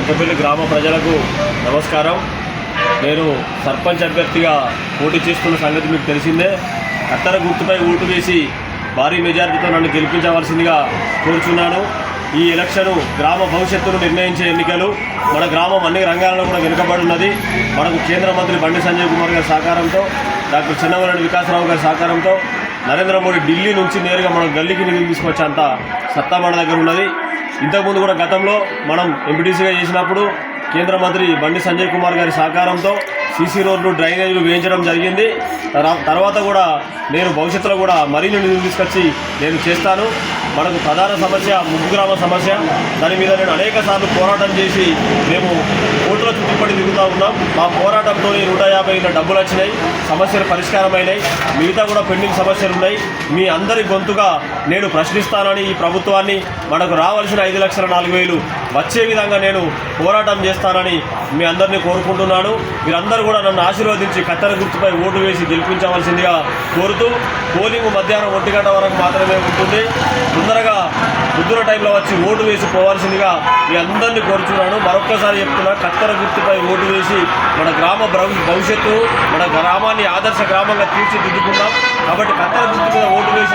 కొత్తపల్లి గ్రామ ప్రజలకు నమస్కారం. నేను సర్పంచ్ అభ్యర్థిగా పోటీ చేస్తున్న సంగతి మీకు తెలిసిందే. అత్తర గుర్తుపై ఓటు వేసి భారీ మెజారిటీతో నన్ను గెలిపించవలసిందిగా కోరుచున్నాను. ఈ ఎలక్షన్ గ్రామ భవిష్యత్తును నిర్ణయించే ఎన్నికలు మన గ్రామం అన్ని రంగాలలో కూడా వెనుకబడి ఉన్నది. మనకు కేంద్ర మంత్రి బండి సంజయ్ కుమార్ గారి సహకారంతో డాక్టర్ చిన్నవరని వికాసరావు గారి సహకారంతో నరేంద్ర మోడీ ఢిల్లీ నుంచి నేరుగా మనం గల్లీకి నిధులు తీసుకొచ్చేంత సత్తా మన దగ్గర ఉన్నది. ఇంతకుముందు కూడా గతంలో మనం ఎంపీటీసీగా చేసినప్పుడు కేంద్ర మంత్రి బండి సంజయ్ కుమార్ గారి సహకారంతో సీసీ రోడ్లు డ్రైనేజీలు వేయించడం జరిగింది. తర్వాత కూడా నేను భవిష్యత్తులో కూడా మరిన్ని నిధులు తీసుకొచ్చి నేను చేస్తాను. మనకు ప్రధాన సమస్య ముగ్గు గ్రామ సమస్య. దాని మీద నేను అనేక సార్లు పోరాటం చేసి మేము కోర్టుల చుట్టుపడి తిరుగుతూ ఉన్నాం. మా పోరాటంతో నూట యాభై డబ్బులు వచ్చినాయి సమస్యలు పరిష్కారమైనాయి. మిగతా కూడా పెండింగ్ సమస్యలు ఉన్నాయి. మీ అందరి గొంతుగా నేను ప్రశ్నిస్తానని ఈ ప్రభుత్వాన్ని మనకు రావాల్సిన ఐదు లక్షల నాలుగు వేలు వచ్చే విధంగా నేను పోరాటం చేస్తానని మీ అందరినీ కోరుకుంటున్నాను. మీరందరూ కూడా నన్ను ఆశీర్వదించి కత్తెర గుర్తుపై ఓటు వేసి గెలిపించవలసిందిగా కోరుతూ పోలింగ్ మధ్యాహ్నం ఒంటి గంట వరకు మాత్రమే ఉంటుంది. తొందరగా పొద్దున టైంలో వచ్చి ఓటు వేసి పోవాల్సిందిగా మీ అందరినీ కోరుచున్నాను. మరొక్కసారి చెప్తున్నా కత్తెర గుర్తుపై ఓటు వేసి మన గ్రామ భవిష్యత్తు మన గ్రామాన్ని ఆదర్శ గ్రామంగా తీర్చిదిద్దుకుందాం. కాబట్టి కత్తెర గుర్తు మీద ఓటు వేసి